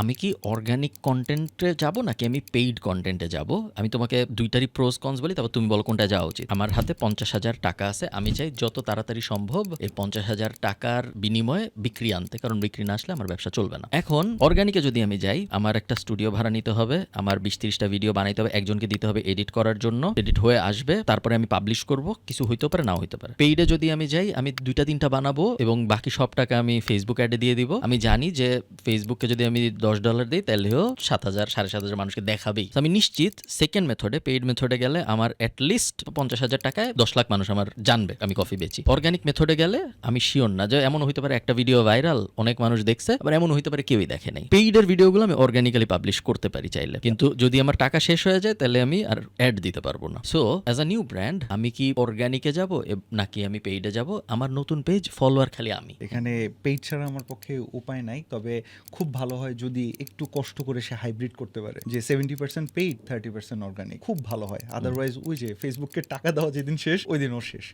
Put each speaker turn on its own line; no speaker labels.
আমি কি অর্গানিক কন্টেন্টে যাব নাকি আমি পেইড কন্টেন্টে যাব? আমি তোমাকে দুইটারই প্রোজ কনস বলি, তারপর তুমি বলো কোনটা যাওয়া উচিত। আমার হাতে পঞ্চাশ হাজার টাকা আছে, আমি চাই যত তাড়াতাড়ি সম্ভব এই পঞ্চাশ হাজার টাকার বিনিময়ে বিক্রি আনতে, কারণ বিক্রি না আসলে আমার ব্যবসা চলবে না। এখন অর্গানিকে যদি আমি যাই, আমার একটা স্টুডিও ভাড়া নিতে হবে, আমার বিশ তিরিশটা ভিডিও বানাইতে হবে, একজনকে দিতে হবে এডিট করার জন্য এডিট হয়ে আসবে, তারপরে আমি পাবলিশ করব, কিছু হইতে পারে, নাও হইতে পারে। পেইডে যদি আমি যাই, আমি দুইটা তিনটা বানাবো, এবং বাকি সব টাকা আমি ফেসবুক অ্যাডে দিয়ে দিব। আমি জানি যে ফেসবুকে যদি আমি দশ ডলার দিই তাহলেও সাত হাজার, সাড়ে সাত হাজার মানুষকে দেখাবেই। আমি নিশ্চিত সেকেন্ড মেথডে পেইড মেথডে গেলে আমার অ্যাটলিস্ট পঞ্চাশ হাজার টাকায় দশ লাখ মানুষ আমার জানবে, আমি কফি বেচি। অর্গানিক মেথডে গেলে আমি শিওর না যে এমন হইতে পারে একটা ভিডিও ভাইরাল অনেক মানুষ দেখছে, আবার এমন হইতে পারে কেউই দেখে নাই। পেইডের ভিডিওগুলো আমি অর্গানিক্যালি পাবলিশ করতে পারি চাইলে। কিন্তু যদি আমার টাকা শেষ হয়ে যায় তাহলে আমি আর অ্যাড দিতে পারব না। So as a new brand আমি কি অর্গানিকে যাব নাকি আমি পেইডে যাব? আমার নতুন পেজ ফলোয়ার খালি আমি।
এখানে পেইড ছাড়া আমার পক্ষে উপায় নাই, তবে খুব ভালো হয় যদি একটু কষ্ট করে সে হাইব্রিড করতে পারে যে seventy percent paid thirty percent organic খুব ভালো হয়। আদারওয়াইজ ওই যে ফেসবুককে টাকা দেওয়া যেদিন শেষ ওই দিনও শেষ।